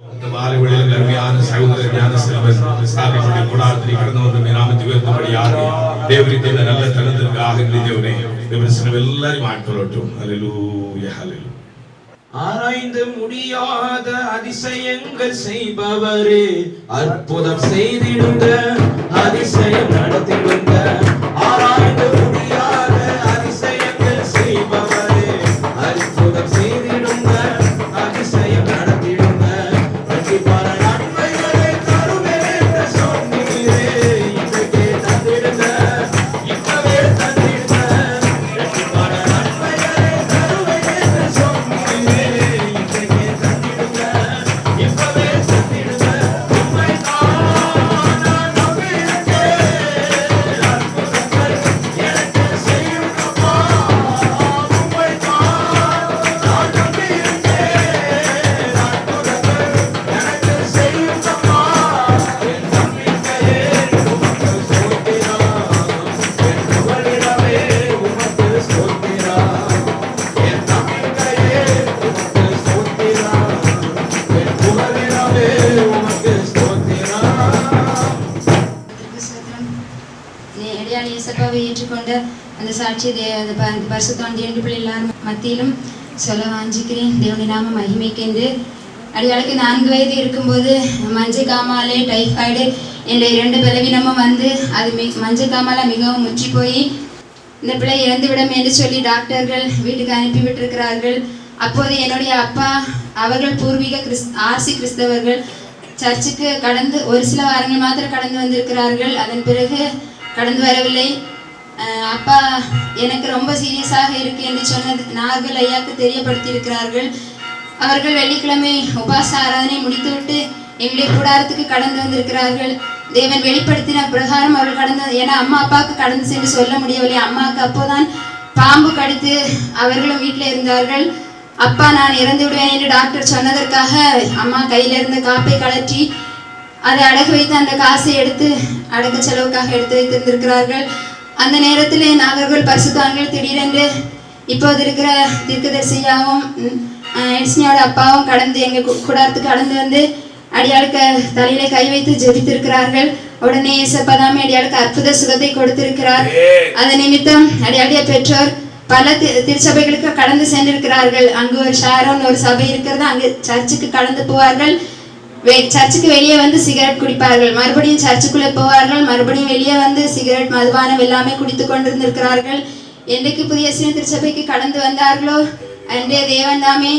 இந்த மாலை அருமையான செல்வன் சாமியுடைய நாமத்தை தேவரித்த இந்த நல்ல தருணத்திற்காக தேவனே ஆட்கொள்ளட்டும். ஆராய்ந்து முடியாத அதிசயங்கள் செய்பவரே அற்புதம் செய்திடுங்க அதிசயம் நடத்தி வந்த நீ இயேசப்பாவை ஏற்றுக்கொண்ட அந்த சாட்சியை தே- அந்த ப- தேவனுடைய பிள்ளை எல்லாரும் மத்தியிலும் சொல்ல வாஞ்சிக்கிறேன். தேவனுடைய நாம மகிமைக்கென்று அடியாளுக்கு நான்கு வயது இருக்கும்போது மஞ்சள் காமாலை டைஃபாய்டு என்ற இரண்டு பலவீனமும் வந்து அது மி மஞ்சள் காமாலை மிகவும் முற்றி போய் இந்த பிள்ளை இறந்துவிடும் என்று சொல்லி டாக்டர்கள் வீட்டுக்கு அனுப்பி விட்டிருக்கிறார்கள். அப்போது என்னுடைய அப்பா அவர்கள் பூர்வீக கிறிஸ் ஆர்சி கிறிஸ்தவர்கள் சர்ச்சுக்கு கடந்து ஒரு சில வாரங்கள் மாத்திரம் கடந்து வந்திருக்கிறார்கள். அதன் பிறகு கடந்து வரவில்லை. அப்பா எனக்கு ரொம்ப சீரியஸாக இருக்கு என்று சொன்னதுக்கு நாகல் ஐயாக்கு தெரியப்படுத்தியிருக்கிறார்கள். அவர்கள் வெள்ளிக்கிழமை உபாச ஆராதனை முடித்துவிட்டு எங்களுடைய கூடாரத்துக்கு கடந்து வந்திருக்கிறார்கள். தேவன் வெளிப்படுத்தின பிரகாரம் அவர்கள் கடந்து ஏன்னா அம்மா அப்பாவுக்கு கடந்து சென்று சொல்ல முடியவில்லை. அம்மாவுக்கு அப்போதான் பாம்பு கடித்து அவர்களும் வீட்டில் இருந்தார்கள். அப்பா நான் இறந்து விடுவேன் என்று டாக்டர் சொன்னதற்காக அம்மா கையிலிருந்து காப்பை கழற்றி அதை அடகு வைத்து அந்த காசை எடுத்து அடக்க செலவுக்காக எடுத்து வைத்திருந்திருக்கிறார்கள். அந்த நேரத்தில் நாகர்கள் பரிசுத்தான்கள் திடீரென்று இப்போது இருக்கிற தீர்க்கதரிசியாவும் எட்ஸ்னியோட அப்பாவும் கடந்து எங்கள் கூடாரத்துக்கு கடந்து வந்து அடியாளுக்கு தலையில கை வைத்து ஜெபித்திருக்கிறார்கள். உடனே இயேசப்பதாமே அடியாளுக்கு அற்புத சுகத்தை கொடுத்திருக்கிறார். அது நிமித்தம் அடியாளுடைய பெற்றோர் பல திருச்சபைகளுக்கு கடந்து சென்றிருக்கிறார்கள். அங்கு ஒரு ஷாரோன் ஒரு சபை இருக்கிறது. அங்கு சர்ச்சுக்கு கடந்து போவார்கள். சர்ச்சுக்கு வெளியே வந்து சிகரெட் குடிப்பார்கள். மறுபடியும் சர்ச்சுக்குள்ளே போவார்கள். மறுபடியும் வெளியே வந்து சிகரெட் மதுபானம் எல்லாமே குடித்து கொண்டிருந்திருக்கிறார்கள். என்றைக்கு புதிய சீன திருச்சபைக்கு கடந்து வந்தார்களோ? அன்றே தேவன் தாமே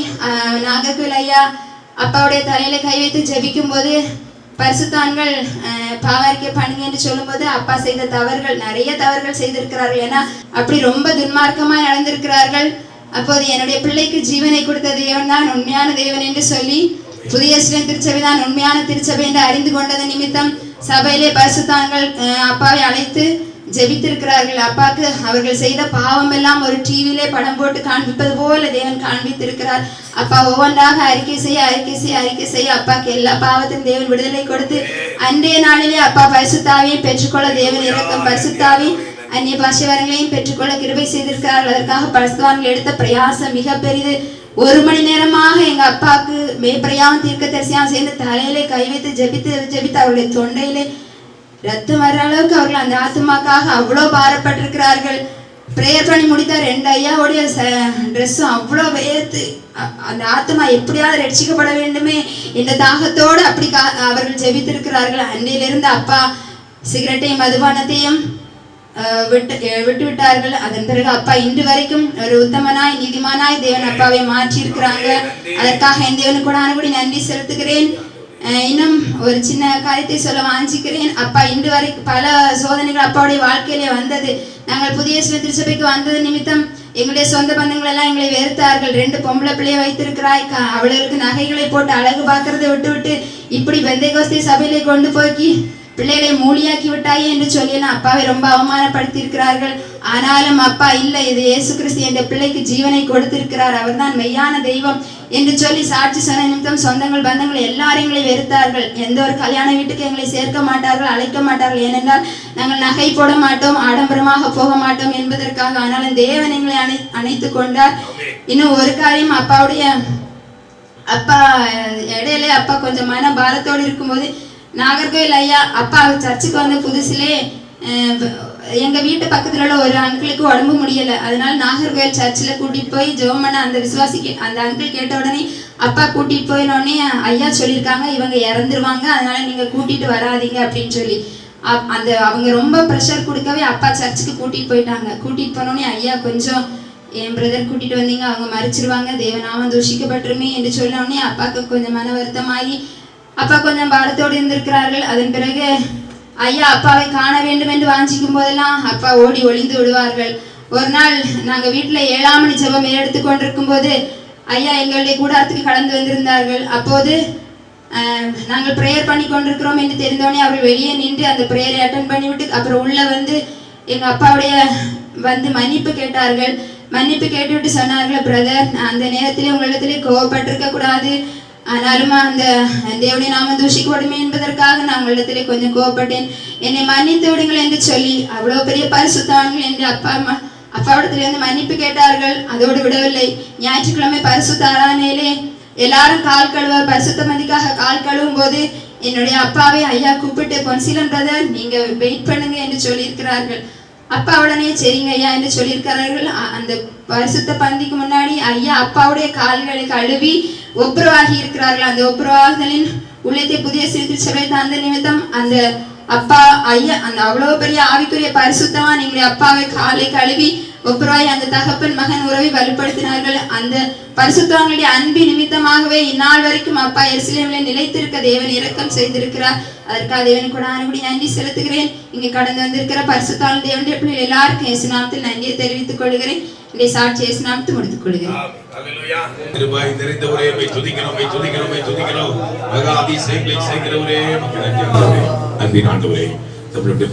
நாகர்கோவில் ஐயா அப்பாவுடைய தலையில கை வைத்து ஜெபிக்கும் போது பரிசுத்தான்கள் பாவாரிக்க பண்ணுங்க என்று சொல்லும்போது அப்பா செய்த தவறுகள் நிறைய தவறுகள் செய்திருக்கிறார்கள். ஏன்னா அப்படி ரொம்ப துன்மார்க்கமாய் நடந்திருக்கிறார்கள். அப்போது என்னுடைய பிள்ளைக்கு ஜீவனை கொடுத்த தேவன் தான் உண்மையான தேவன் என்று சொல்லி புதிய ஸ்ரீ திருச்சபை தான் உண்மையான திருச்சபை என்று அறிந்து கொண்டது நிமித்தம் சபையிலே பரிசுத்தான்கள் அப்பாவை அழைத்து ஜெபித்திருக்கிறார்கள். அப்பாக்கு அவர்கள் செய்த பாவம் எல்லாம் ஒரு டிவியிலே படம் போட்டு காண்பிப்பது போல தேவன் காண்பித்திருக்கிறார். அப்பா ஒவ்வொன்றாக அறிக்கை செய்ய அறிக்கை செய்ய அறிக்கை செய்ய அப்பாக்கு எல்லா பாவத்தையும் தேவன் விடுதலை கொடுத்து அன்றைய நாளிலே அப்பா பரிசுத்தாவையும் பெற்றுக்கொள்ள தேவன் இறக்கம் பரிசுத்தாவி அந்நிய பாஷைவர்களையும் பெற்றுக்கொள்ள கிருபை செய்திருக்கிறார்கள் அதற்காக பரிசுத்தவான்கள் எடுத்த பிரயாசம் மிக பெரிது ஒரு மணி நேரமாக எங்க அப்பாவுக்கு மேப்பிரயாம தீர்க்க தரிசியாம் சேர்ந்து தலையிலே கை வைத்து ஜெபித்து ஜபித்து அவருடைய தொண்டையிலே ரத்தம் வர்ற அளவுக்கு அவர்கள் அந்த ஆத்மாக்காக அவ்வளோ பாரப்பட்டிருக்கிறார்கள். ப்ரேயர் பண்ணி முடித்த ரெண்டு ஐயாவுடைய ட்ரெஸ்ஸும் அவ்வளோ வேர்த்து அ- அந்த ஆத்மா எப்படியாவது ரட்சிக்கப்பட வேண்டுமே என்ற தாகத்தோடு அப்படி கா- அவர்கள் ஜெபித்திருக்கிறார்கள். அன்னையிலிருந்து அப்பா சிகரெட்டையும் மதுபானத்தையும் விட்டு விட்டு விட்டார்கள் அதன் பிறகு அப்பா இன்று வரைக்கும் ஒரு உத்தமனாய் நீதிமானாய் தேவன் அப்பாவை மாற்றியிருக்கிறாங்க அதற்காக என் தேவனுக்கு கூட அனுபடி நன்றி செலுத்துகிறேன் இன்னும் ஒரு சின்ன காரியத்தை சொல்ல வாஞ்சிக்கிறேன் அப்பா இன்று வரைக்கும் பல சோதனைகள் அப்பாவுடைய வாழ்க்கையிலே வந்தது நாங்கள் புதிய திருச்சபைக்கு வந்தது நிமித்தம் எங்களுடைய சொந்த பந்தங்கள் எல்லாம் எங்களை வெறுத்தார்கள் ரெண்டு பொம்பளை பிள்ளைய வைத்திருக்கிறாய் அவளுக்கு நகைகளை போட்டு அழகு பார்க்கறதை விட்டு விட்டு இப்படி பெந்தைகோஸ்தை சபையிலே கொண்டு போக்கி பிள்ளைகளை மூலியாக்கி விட்டாயே என்று சொல்லியெல்லாம் அப்பாவை ரொம்ப அவமானப்படுத்தி இருக்கிறார்கள் ஆனாலும் அப்பா இல்லை இது இயேசு கிறிஸ்து என்ற பிள்ளைக்கு ஜீவனை கொடுத்திருக்கிறார். அவர்தான் மெய்யான தெய்வம் என்று சொல்லி சாட்சி சொன்ன நிமித்தம் சொந்தங்கள் பந்தங்கள் எல்லாரையும் எங்களை வெறுத்தார்கள். எந்த ஒரு கல்யாண வீட்டுக்கு எங்களை சேர்க்க மாட்டார்கள் அழைக்க மாட்டார்கள். ஏனென்றால் நாங்கள் நகை போட மாட்டோம் ஆடம்பரமாக போக மாட்டோம் என்பதற்காக. ஆனாலும் தேவன் எங்களை அணை அணைத்து கொண்டார். இன்னும் ஒரு காரியம் அப்பாவுடைய அப்பா இடையிலே அப்பா கொஞ்சம் மன பாரத்தோடு இருக்கும்போது நாகர்கோவில் ஐயா அப்பா சர்ச்சுக்கு வந்த புதுசுலே எங்கள் எங்க வீட்டு பக்கத்துல உள்ள ஒரு அங்கிளுக்கு உடம்பு முடியல. அதனால நாகர்கோவில் சர்ச்சில் கூட்டிட்டு போய் ஜெபம் பண்ண அந்த விசுவாசி கே- அந்த அங்கிள் கேட்ட உடனே அப்பா கூட்டிட்டு போயினோடனே ஐயா சொல்லியிருக்காங்க இவங்க இறந்துருவாங்க அதனால நீங்க கூட்டிட்டு வராதீங்க அப்படின்னு சொல்லி. அப்- அந்த அவங்க ரொம்ப ப்ரெஷர் கொடுக்கவே அப்பா சர்ச்சுக்கு கூட்டிட்டு போயிட்டாங்க. கூட்டிட்டு போனோடனே ஐயா கொஞ்சம் என் பிரதர் கூட்டிட்டு வந்தீங்க அவங்க மறிச்சிருவாங்க தேவநாமம் தூஷிக்கப்பட்டுருமே என்று சொன்னோடனே அப்பாவுக்கு கொஞ்சம் மன வருத்தமாகி அப்பா கொஞ்சம் பாரத்தோடு இருந்திருக்கிறார்கள். அதன் பிறகு ஐயா அப்பாவை காண வேண்டும் என்று வாஞ்சிக்கும் போதெல்லாம் அப்பா ஓடி ஒளிந்து விடுவார்கள். ஒரு நாள் நாங்கள் வீட்டில் ஏழாம் மணி ஜெபம் எடுத்து கொண்டிருக்கும் போது ஐயா எங்களுடைய கூடாரத்துக்கு கடந்து வந்திருந்தார்கள். அப்போது நாங்கள் ப்ரேயர் பண்ணி கொண்டிருக்கிறோம் என்று தெரிந்தோடனே அவர் வெளியே நின்று அந்த ப்ரேயரை அட்டன் பண்ணிவிட்டு அப்புறம் உள்ளே வந்து எங்கள் அப்பாவுடைய வந்து மன்னிப்பு கேட்டார்கள். மன்னிப்பு கேட்டுவிட்டு சொன்னார்கள் பிரதர் அந்த நேரத்திலே உங்களிடத்திலே கோவப்பட்டிருக்க கூடாது. ஆனாலும் அந்த தேவனை நாம தூஷிக்கப்படுமே என்பதற்காக நான் உங்களிடத்திலே கொஞ்சம் கோவப்பட்டேன். என்னை மன்னித்து விடுங்கள் என்று சொல்லி அவ்வளவு பெரிய பரிசுத்தானுங்கள் என்று அப்பா அம்மா அப்பாவிடத்திலே வந்து மன்னிப்பு கேட்டார்கள். அதோடு விடவில்லை. ஞாயிற்றுக்கிழமை பரிசு ஆராதனையிலே எல்லாரும் கால் கழுவ பரிசுத்த மதிக்காக கால் கழுவும் போது என்னுடைய அப்பாவை ஐயா கூப்பிட்டு பொன்சிலன் பிரதர் நீங்க வெயிட் பண்ணுங்க என்று சொல்லியிருக்கிறார்கள். அப்பா உடனே சரிங்க ஐயா என்று சொல்லியிருக்கிறார்கள். அந்த பரிசுத்த பந்திக்கு முன்னாடி ஐயா அப்பாவுடைய கால்களை கழுவி ஒப்புரவாகி இருக்கிறார்கள். அந்த ஒப்புரவாகுதலின் உள்ளத்தை புதிய சிறுத்தை சபை தந்த நிமித்தம் அந்த அப்பா ஐயா அந்த அவ்வளவு பெரிய ஆவிக்குரிய பரிசுத்தமா நீங்களுடைய அப்பாவை காலை கழுவி ஒப்புராய் அந்த தகப்பன் மகன் உறவை வலுப்படுத்தினார்கள். அந்த பரிசுத்தவங்களுடைய அன்பு நிமித்தமாகவே இந்நாள் வரைக்கும் அப்பா எருசலேமில் நிலைத்திருக்க தேவன் இரக்கம் செய்திருக்கிறார். அதற்காக தேவன் கூட அனுபடி நன்றி செலுத்துகிறேன். இங்கு கடந்து வந்திருக்கிற பரிசுத்தாள் தேவனுடைய பிள்ளைகள் எல்லாருக்கும் இயேசுநாமத்தில் நன்றியை தெரிவித்துக் கொள்கிறேன். இன்றைய சாட்சி முடித்துக் கொள்கிறேன். கிருபாய் துதிக்கிறோம் துதிக்கிறோம் துதிக்கிறோம். மகா அதிசயங்களை நன்றி ஆண்டவரே நம்மளுடைய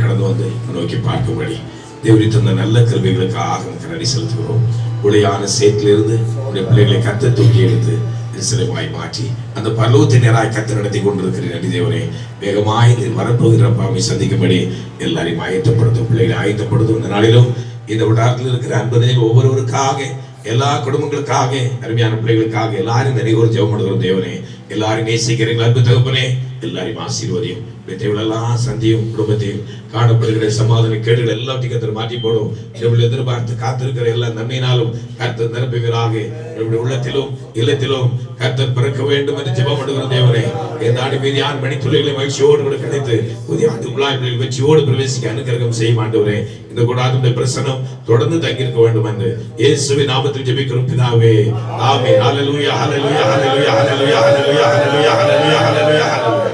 கடந்து வந்து நோக்கி பார்க்கும்படி தேவரி தந்த நல்ல கிருபைகளுக்காக உமக்கு நன்றி செலுத்துகிறோம். உடையான சேற்றிலிருந்து உடைய பிள்ளைகளை கத்த தூக்கி எடுத்து சிலைமாய் மாற்றி அந்த பல்லவத்தை நேராக கத்த நடத்தி கொண்டிருக்கிற நடி தேவரே வேகமாய் நீர் வரப்போகிற பாமை சந்திக்கும்படி எல்லாரையும் ஆயத்தப்படுத்தும் பிள்ளைகளை ஆயத்தப்படுத்தும். இந்த நாளிலும் இந்த விடாரத்தில் இருக்கிற அன்பதே ஒவ்வொருவருக்காக எல்லா குடும்பங்களுக்காக அருமையான பிள்ளைகளுக்காக எல்லாரும் நிறைய ஒரு ஜெபம் பண்ணுகிறோம் தேவனே. எல்லாரும் நேசிக்கிறீங்களா அன்பு தகப்பனே எல்லாரையும் ஆசீர்வதியும். தேவையெல்லாம் சந்தியும் குடும்பத்தையும் காணப்படுகிற சமாதான கேடுகள் எல்லாத்தையும் கத்தர் மாற்றி போடும். இவள் எதிர்பார்த்து காத்திருக்கிற எல்லா நன்மையினாலும் கர்த்தர் நிரப்புகிறாக இவருடைய உள்ளத்திலும் இல்லத்திலும் கர்த்தர் பிறக்க வேண்டும் என்று ஜெபம் பண்ணுகிற தேவனே இந்த ஆண்டு மீதியான மணித்துளிகளை மகிழ்ச்சியோடு கூட கிடைத்து புதிய ஆண்டு குழாய்களில் வெற்றியோடு பிரவேசிக்க அனுக்கிரகம் செய்ய மாட்டவரே இந்த கூடாதுடைய பிரசனம் தொடர்ந்து தங்கியிருக்க வேண்டும் என்று இயேசுவை நாமத்தில் ஜெபிக்கிறோம். பிதாவே ஆமே ஹalleluya ஹalleluya ஹalleluya ஹalleluya ஹalleluya ஹalleluya ஹalleluya ஹalleluya ஹalleluya.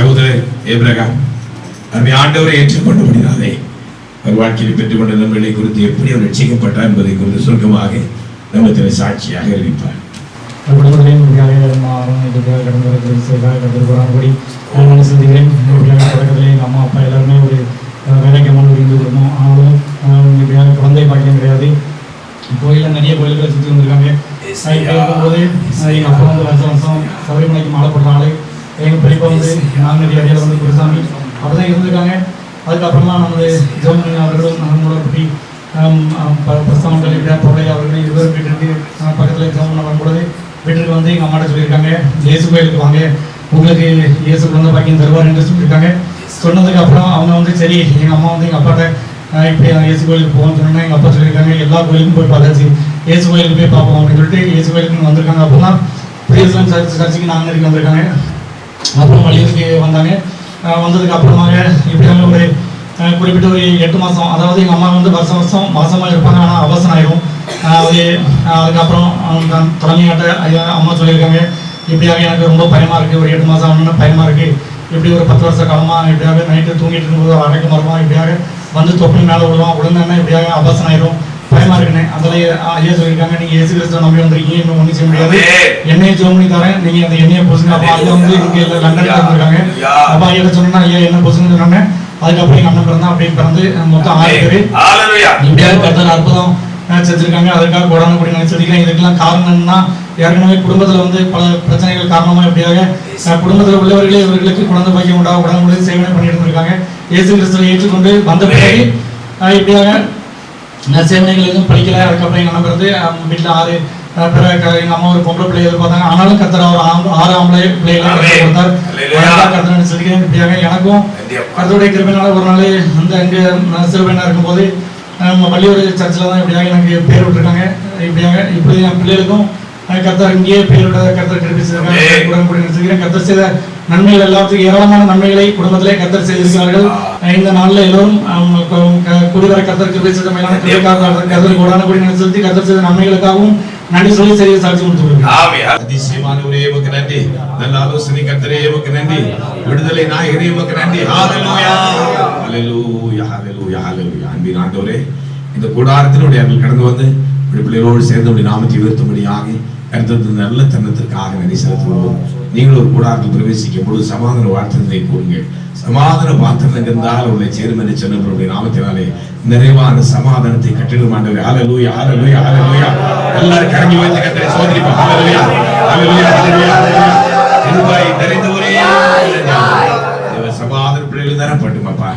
சகோதரர் ஏப்ரகாம் நம்மை ஆண்டவரை ஏற்றுக்கொண்டு விடாதே அவர் வாழ்க்கையில் பெற்றுக்கொண்ட நன்மைகளை குறித்து எப்படி அவர் ரட்சிக்கப்பட்டார் என்பதை குறித்து சுருக்கமாக நம்மத்தினை சாட்சியாக அறிவிப்பார். அம்மா அப்பா எல்லாருமே ஒரு வேலைக்கு அம்மா கொடுக்கணும் ஆனாலும் இப்படியான குழந்தை பாக்கியம் கிடையாது. கோயிலில் நிறைய கோயில்கள் சுற்றி வந்திருக்காங்க. போது எங்கள் அப்பா வந்து வருஷம் வருஷம் சபரிமலைக்கு மாலை போடுற எங்கள் அம்மா வந்து நாங்கள் அடியில் வந்து குருசாமி தான் இருந்திருக்காங்க. அதுக்கப்புறமா நமது ஜோமி அவர்களும் நம்மளோட குட்டி பிரசவங்கள் இப்படியா பொருளை அவர்கள் இருவரும் வீட்டிற்கு பக்கத்தில் ஜோமன் வரும்பொழுது வீட்டிற்கு வந்து எங்கள் அம்மாட்ட சொல்லியிருக்காங்க. இயேசு கோயிலுக்கு வாங்க. உங்களுக்கு இயேசு குழந்தை பாக்கியம் தருவார் என்று சொல்லியிருக்காங்க. சொன்னதுக்கு அப்புறம் அவங்க வந்து சரி எங்கள் அம்மா வந்து எங்கள் அப்பாட்ட இப்படி இயேசு கோயிலுக்கு போகணும்னு சொன்னேன்னா எங்கள் அப்பா சொல்லியிருக்காங்க எல்லா கோயிலுக்கும் போய் பார்த்தாச்சு. இயேசு கோயிலுக்கு போய் பார்ப்போம் அப்படின்னு சொல்லிட்டு இயேசு கோயிலுக்கு வந்திருக்காங்க. அப்படின்னா பிரியஸ்லாம் சர்ச் சர்ச்சுக்கு நாங்கள் வந்திருக்காங்க. அப்புறம் மளிகைக்கு வந்தாங்க. வந்ததுக்கு அப்புறமாக இப்படியாக ஒரு குறிப்பிட்ட ஒரு எட்டு மாதம் அதாவது எங்கள் அம்மா வந்து வருஷம் வருஷம் மாதமாக இருப்பாங்க. ஆனால் அவசரம் ஆயிரும். அது அதுக்கப்புறம் அவங்க தலைமையாட்ட ஐயா அம்மா சொல்லியிருக்காங்க. இப்படியாக எனக்கு ரொம்ப பயமாக இருக்குது ஒரு எட்டு மாதம் ஆகணும்னா பயமாக இருக்குது இப்படி ஒரு பத்து வருஷ காலமாக இப்படியாக நைட்டு தூங்கிட்டு இருக்கும்போது அடைக்க மரமாக இப்படியாக வந்து தொப்பி மேலே விடுவான். விழுந்தேன்னா இப்படியாக அவசரம் ஆயிரும். பயமாக இருக்குண்ணே அதில் ஐயா சொல்லியிருக்காங்க நீங்கள் இயேசு கிறிஸ்துவ நம்பி வந்திருக்கீங்க இன்னும் ஒன்றும் செய்ய முடியாது. எண்ணெயை ஜோம் பண்ணி தரேன் நீங்க அந்த எண்ணெயை பூசுங்க அப்பா ஐயா வந்து இங்க லண்டன்ல இருந்திருக்காங்க அப்பா ஐயா சொன்னா ஐயா என்ன பூசுங்க சொன்னாங்க அதுக்கப்புறம் எங்க அண்ணன் பிறந்தா அப்படியே பிறந்து மொத்தம் ஆறு பேரு. கர்த்தர் அற்புதம் செஞ்சிருக்காங்க அதுக்காக கொடான கூட நினைச்சிருக்கேன் இதுக்கெல்லாம் காரணம் என்னன்னா ஏற்கனவே குடும்பத்துல வந்து பல பிரச்சனைகள் காரணமா இப்படியாக அஹ், குடும்பத்துல உள்ளவர்களே இவர்களுக்கு குழந்தை பாக்கியம் உண்டா? உடனே சேவனை பண்ணிட்டு இருந்திருக்காங்க. இயேசு கிறிஸ்துவை ஏற்றுக்கொண்டு வந்த பிறகு இப்படியாக சேவனைகள் எதுவும் படிக்கல அதுக்கப்புறம் எங்கள் அவங்க வீட்டில் ஆறு பிற க- எங்க அம்மா ஒரு பொம்பளை பிள்ளை எதிர்பார்த்தாங்க. ஆனாலும் கத்தர் அவர் ஆறு ஆம்பளை பிள்ளைகளை ஆமென். கொடுத்தார். கத்தர் நினைச்சிருக்கேன் இப்படியாக எனக்கும் கத்தருடைய கிருபையினால ஒரு நாள் அந்த அங்கே நான் சிறுபெண்ணா இருக்கும்போது நம்ம வள்ளியூர் சர்ச்சில் தான் இப்படியாக எனக்கு பேர் விட்டுருக்காங்க. இப்படியாக இப்படி என் பிள்ளைகளுக்கும் கர்த்தர் இங்கேயே பேரோட கர்த்தர் கிடைச்சிருக்காங்க ஆமென். உடன்படி நினைச்சிருக்கிறேன் கர்த்தர் செய்த நன்மைகள் எல்லாத்துக்கும் ஏராளமான நன்மைகளை குடும்பத்திலே கர்த்தர் செய்திருக்கிறார்கள். இந்த நாளில் எல்லோரும் குடிவர கர்த்தர் கிருபை செய்த மேலான கிருபைக்காக கர்த்தருக்கு உடனடி செலுத்தி கர்த்தர் செய்த நன்மைகளுக்காகவும் நன்றி சொல்லி சரியை சாட்சி கொடுத்துருக்கேன் ஆமென். அதிசயமானவரே உமக்கு நன்றி. நல்ல ஆலோசனை கர்த்தரே உமக்கு நன்றி. விடுதலை நாயகரே உமக்கு நன்றி. ஹalleluya. ஹalleluya ஹalleluya ஹalleluya. அன்பின் ஆண்டவரே இந்த கூடாரத்தினுடைய கடந்து வந்து இப்படி பிள்ளைகளோடு சேர்ந்து நாமத்தை உயர்த்தும்படியாக கருத்து நல்ல தன்னத்திற்காக நன்றி செலுத்துகிறோம். நீங்கள் ஒரு கூடாரத்தில் பிரவேசிக்கும் பொழுது சமாதான வார்த்தைகளை கூறுங்கள். சமாதான பாத்திரம் இருந்தால் உங்களை சேரும் என்று சொன்ன நாமத்தினாலே நிறைவான சமாதானத்தை கட்டிடும் ஆண்டவரே. ஹalleluya ஹalleluya ஹalleluya எல்லாரும் கரங்கி வைத்து கட்டளை சோதரிப்போம் ஹalleluya ஹalleluya ஹalleluya ஹalleluya நிறைந்த ஒரே சமாதான பிள்ளைகள் தரப்பட்டுமாப்பா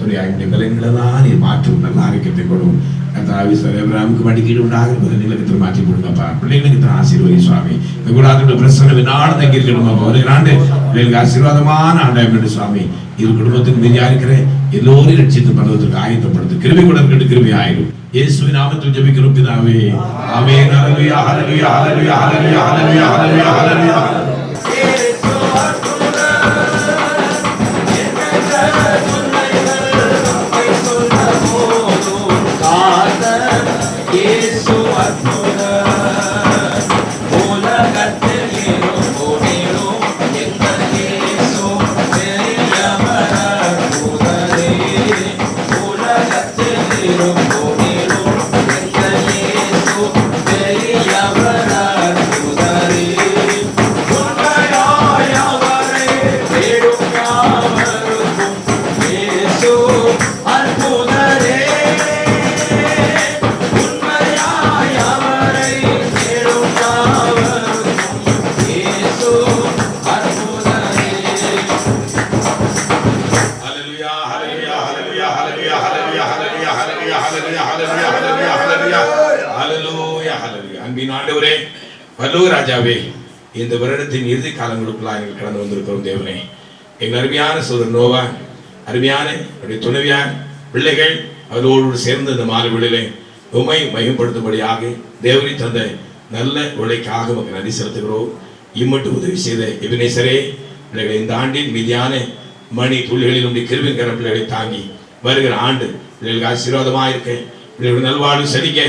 அப்பா துணை ஐந்து நீ மாற்றும் நல்ல ஆரோக்கியத்தை கொடுக்கும் கர்த்தாவி சரேபிராமுக்கு மடிக்கீடு உண்டாக நிலக்கத்தில் மாற்றி கொடுங்கப்பா. பிள்ளைங்களுக்கு தான் ஆசீர்வதி சுவாமி. இந்த கூடாது பிரச்சனை வினாடு தங்கி இருக்கணும் ஒரு ஆண்டு பிள்ளைகளுக்கு ஆசீர்வாதமான ஆண்டாயம் என்று சுவாமி. இரு குடும்பத்துக்கு மீதியா இருக்கிற எல்லோரும் ரட்சித்து பண்ணுவதற்கு ஆயத்தப்படுத்து. கிருமி கூட இருக்கட்டும் கிருமி ஆயிடும் இயேசுவின் நாமத்தில் ஜெபிக்கிறோம் பிதாவே. ஆமே ஹalleluya ஹalleluya ஹalleluya ஹalleluya ஹalleluya ஹalleluya ஹalleluya. Hallelujah. ஆண்டவரே பல்லவ ராஜாவே இந்த வருடத்தின் இறுதி காலங்களுக்குள்ளாக எங்கள் கடந்து வந்திருக்கிறோம் தேவனே எங்கள் அருமையான சோதர் நோவா அருமையான என்னுடைய துணைவியார் பிள்ளைகள் அவர்களோடு சேர்ந்து இந்த மாறுவிழிலே உமை மையப்படுத்தும்படியாக தேவனை தந்த நல்ல உழைக்காக மக்கள் நன்றி செலுத்துகிறோம் இம்மட்டு உதவி செய்த எபினேசரே பிள்ளைகளை இந்த ஆண்டின் மீதியான மணி துளிகளில் உடைய கிருவின் கர பிள்ளைகளை தாங்கி வருகிற ஆண்டு பிள்ளைகளுக்கு ஆசீர்வாதமாக இருக்க பிள்ளைகளுடைய நல்வாழ்வு செழிக்க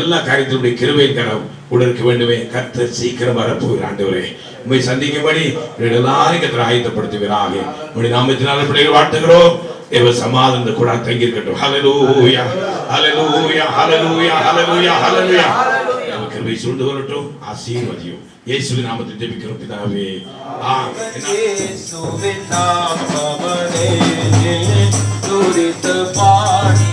எல்லா காரியத்தினுடைய கிருவை கரம் உடற்கு வேண்டுமே. கத்த சீக்கிரம் வரப்போகிற ஆண்டவரே. உண்மை சந்திக்கும்படி எல்லாரும் கத்திர ஆயத்தப்படுத்துவீராக. உங்களுடைய நாமத்தினால பிள்ளைகள் வாழ்த்துகிறோம். தேவ சமாதான கூட தங்கி இருக்கட்டும் hallelujah hallelujah hallelujah hallelujah hallelujah கிருவை சூழ்ந்து வரட்டும் ஆசீர்வதியும். இயேசுவின் நாமத்தை ஜெபிக்கிறோம் பிதாவே. ஆ துரித்து பாடி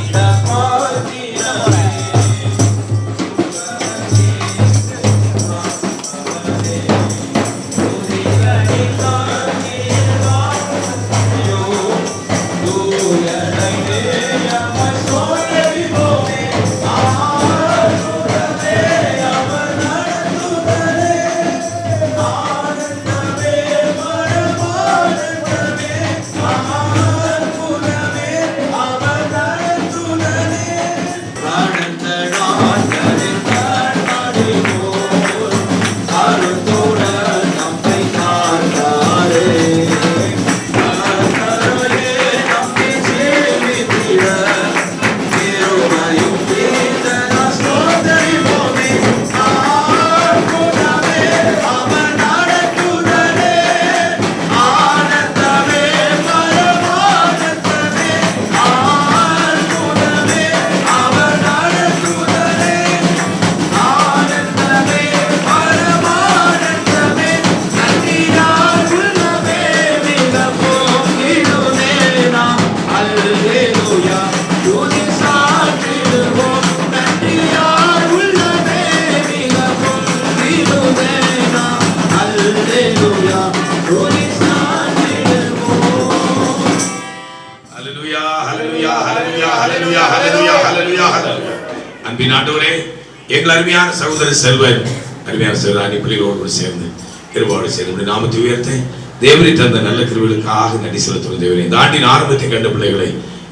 எங்கள் அருமையான சகோதரர் செல்வன் அருமையான செல்வராணி பிள்ளைகளோடு சேர்ந்து கிருபாவோடு சேர்ந்து நாமத்தை உயர்த்த தேவனை தந்த நல்ல கிருவிகளுக்காக நன்றி செலுத்தும் தேவனை. இந்த ஆண்டின் ஆரம்பத்தை கண்ட பிள்ளைகளை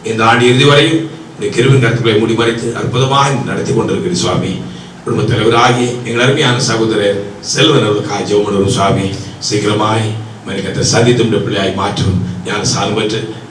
இந்த ஆண்டு இறுதி வரையும் இந்த கிருவின் கருத்துக்களை முடிமறைத்து அற்புதமாக நடத்தி கொண்டிருக்கிற சுவாமி. குடும்ப தலைவராகி எங்கள் அருமையான சகோதரர் செல்வன் அவர்களுக்காக ஜெவமனூர் சுவாமி. சீக்கிரமாய் மனிதத்தை சந்தித்தும் பிள்ளையாய் மாற்றும். ஞான சாலம்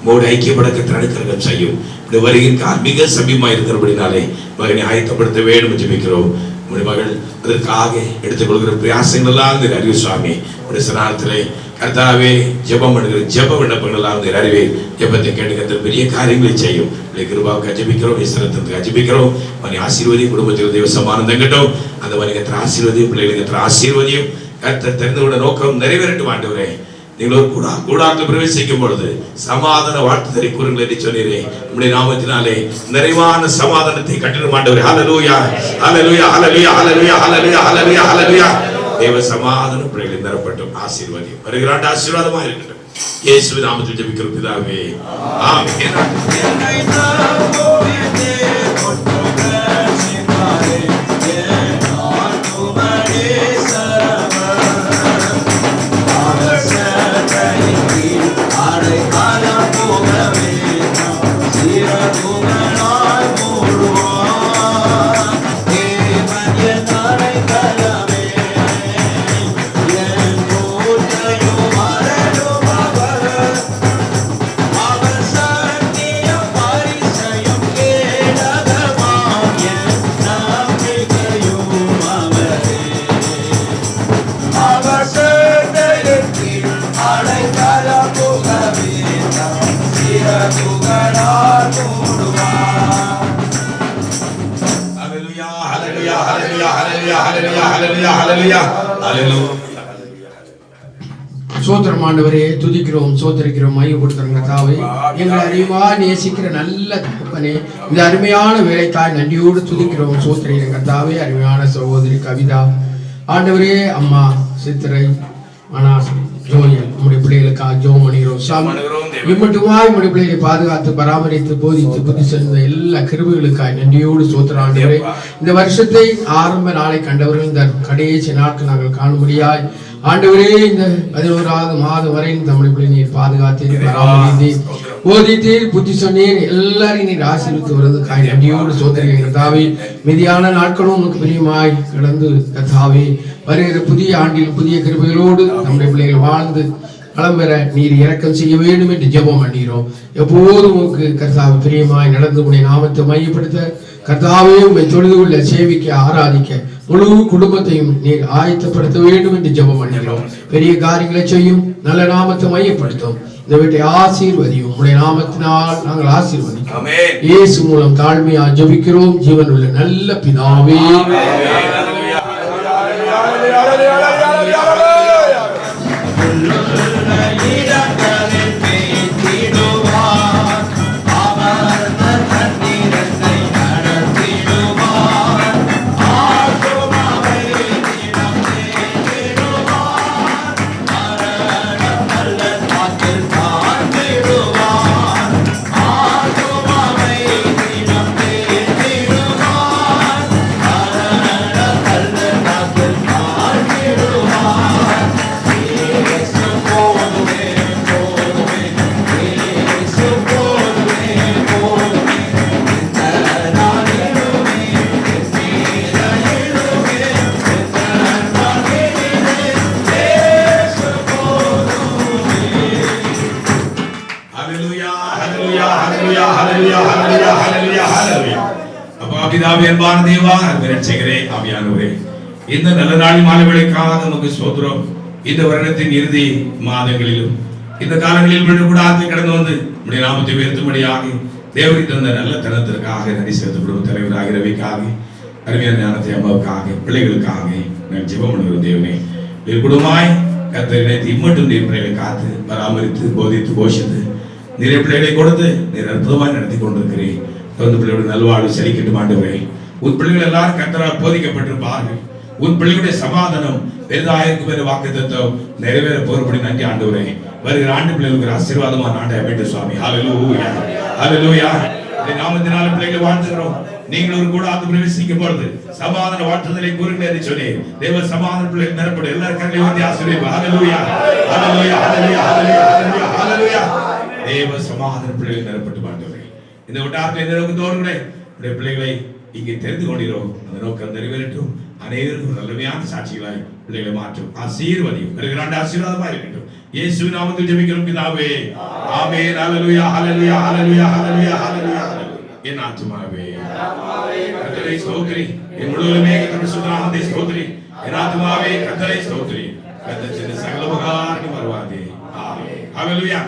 உங்களுடைய மோடு ஐக்கியப்படக்க தடுக்கிறகம் செய்யும். இப்படி வருகின்ற கால் மிக சமீபமாக இருக்கிறபடினாலே மகனை ஆயத்தப்படுத்த வேண்டும் என்று ஜெபிக்கிறோம் உங்களுடைய மகள் அதற்காக எடுத்துக்கொள்கிற பிரயாசங்கள் எல்லாம் இந்த அறிவு சுவாமி. உடைய சனாலத்திலே கர்த்தாவே ஜெபம் பண்ணுகிற ஜெப விண்ணப்பங்கள் எல்லாம் இந்த அறிவே. ஜெபத்தை கேட்டுக்கிற பெரிய காரியங்களை செய்யும். கிருபாவுக்கு அஜபிக்கிறோம் ஈஸ்வரத்துக்கு அஜபிக்கிறோம் மணி ஆசீர்வதியும் குடும்பத்தில் தெய்வ சமானம் தங்கட்டும். அந்த மணிகத்திர ஆசீர்வதியும் பிள்ளைகளுக்கு ஆசீர்வதியும். கர்த்தர் தெரிந்து கொண்ட நோக்கம் நிறைவேறட்டும் ஆண்டவரே. நீங்களோ கூடா கூடாத்தில் பிரவேசிக்கும் பொழுது சமாதான வாழ்த்துதலை கூறுங்கள் என்று சொன்னீரேன் உங்களுடைய நாமத்தினாலே நிறைவான சமாதானத்தை கட்டிடும் ஆண்டவர். Hallelujah hallelujah hallelujah hallelujah hallelujah hallelujah hallelujah தேவ சமாதான பிள்ளைகளை நிரப்பட்டும் ஆசீர்வாதியும் வருகிற ஆண்டு ஆசீர்வாதமா இருக்கட்டும். இயேசு நாமத்தில் ஜபிக்கிறோம் பிதாவே. ஆமென். ஆண்டவரே துதிக்கிறோம் சோதரிக்கிறோம் மையப்படுத்துறோம் கத்தாவே எங்களை அறிவா நேசிக்கிற நல்ல தகப்பனே இந்த அருமையான வேலைக்காய் நன்றியோடு துதிக்கிறோம் சோதரிக்கிற கத்தாவே அருமையான சகோதரி கவிதா ஆண்டவரே அம்மா சித்திரை மனாஸ் ஜோயல் உங்களுடைய பிள்ளைகளுக்காக ஜோ மணிகிறோம் சாமி இம்மட்டுமாய் உங்களுடைய பிள்ளைகளை பாதுகாத்து பராமரித்து போதித்து புத்தி சென்ற எல்லா கிருபைகளுக்காய் நன்றியோடு சோத்திர ஆண்டவரே. இந்த வருஷத்தை ஆரம்ப நாளை கண்டவர்கள் இந்த கடைசி நாட்கள் நாங்கள் காணும்படியாய் ஆண்டவரே இந்த பதினோராவது மாதம் வரை நம்முடைய பிள்ளை நீர் பாதுகாத்தீர் பராமரித்தீர். போதித்தீர் புத்தி சொன்னீர். எல்லாரையும் நீர் ஆசீர்வித்து வருவது காய் நன்றியோடு சோதரிகள் கர்த்தாவே. மிதியான நாட்களும் உனக்கு பிரியமாய் கடந்து கர்த்தாவே. வருகிற புதிய ஆண்டில் புதிய கிருபைகளோடு நம்முடைய பிள்ளைகள் வாழ்ந்து பெற நீர் இரக்கம் செய்ய வேண்டும் என்று ஜெபம் பண்ணீரோம் எப்போதும் உமக்கு கர்த்தாவை பிரியமாய் நடந்து உடைய நாமத்தை மையப்படுத்த கர்த்தாவே உம்மை தொழுது கொள்ள சேவிக்க ஆராதிக்க முழு குடும்பத்தையும் நீர் ஆயத்தப்படுத்த வேண்டும் என்று ஜெபம் பண்ணுகிறோம் பெரிய காரியங்களை செய்யும் நல்ல நாமத்தை மையப்படுத்தும். இந்த வீட்டை ஆசீர்வதியும். உடைய நாமத்தினால் நாங்கள் ஆசீர்வதிக்கிறோம். இயேசு மூலம் தாழ்மையா ஜெபிக்கிறோம். ஜீவன் உள்ள நல்ல பிதாவே. அன்பான தேவா அன்பு ரட்சகரே ஆவியானவரே. இந்த நல்ல நாள் மாலை நமக்கு சோதரம் இந்த வருடத்தின் இறுதி மாதங்களிலும் இந்த காலங்களில் விழுக்கூடாது கடந்து வந்து நம்முடைய நாமத்தை உயர்த்தும்படியாக தேவரி தந்த நல்ல தனத்திற்காக நன்றி சேர்த்து குடும்ப தலைவராக ரவிக்காக அருமையான ஞானத்தை அம்மாவுக்காக பிள்ளைகளுக்காக நான் ஜெபம் பண்ணுகிற தேவனே. நீர் குடும்பமாய் கத்தர் இணைத்து இம்மட்டும் நீர் பிள்ளைகளை காத்து பராமரித்து போதித்து போஷித்து நிறைய பிள்ளைகளை கொடுத்து நீர் அற்புதமாய் நடத்தி கொண்டிருக்கிறேன் தொடர்ந்து பிள்ளைகளுடைய நல்வாழ்வு செழிக்கட்டும் ஆண்டவரே. உன் பிள்ளைகள் எல்லாரும் கத்தரால் போதிக்கப்பட்டிருப்பார்கள். உன் பிள்ளைகளுடைய சமாதானம் பெரிதாயிருக்கும் பேர் வாக்கு தத்துவம் நிறைவேற போறபடி நன்றி ஆண்டவரே. வருகிற ஆண்டு பிள்ளைகளுக்கு ஆசீர்வாதமா ஆசீர்வாதமான ஆண்டை சுவாமி. ஹalleluya ஹalleluya இந்த நாமத்தினால பிள்ளைகள் வாழ்த்துகிறோம். நீங்கள் ஒரு கூட ஆத்து பிரவேசிக்கும் பொழுது சமாதான வாழ்த்துதலை கூறுங்கள் என்று சொன்னேன். தேவ சமாதான பிள்ளைகள் நிரப்படும் எல்லாரும் கண்களை வந்து ஆசீர்வதிப்பா ஹalleluya ஹalleluya ஹalleluya ஹalleluya ஹalleluya தேவ சமாதான பிள்ளைகள் நிரப்பட்டு வாழ்ந்தவர்கள் இந்த விட்டாரத்தில் இந்த நோக்கம் தோறுகிறேன் பிள்ளைகளை இங்கே தெரிந்து கொண்டிருக்கிறோம். அந்த நோக்கம் நிறைவேறட்டும் அனைவருக்கும் நல்லமையான சாட்சிகளாய் பிள்ளைகளை மாற்றும். ஆசீர்வதியும். வருகிற ஆண்டு ஆசீர்வாதமா இருக்கட்டும். இயேசு நாமத்தில் ஜெபிக்கிறோம் பிதாவே. ஆமென். ஹalleluya ஹalleluya ஹalleluya ஹalleluya ஹalleluya. என் ஆத்துமாவே. கர்த்தரை ஸ்தோத்திரி. என் முழுவதுமே கர்த்தருடைய சுத்தநாமத்தை ஸ்தோத்திரி. என் ஆத்துமாவே கர்த்தரை ஸ்தோத்திரி. கர்த்தர் செய்த சகல உபகாரம் மறவாதே ஆமென். ஹalleluya.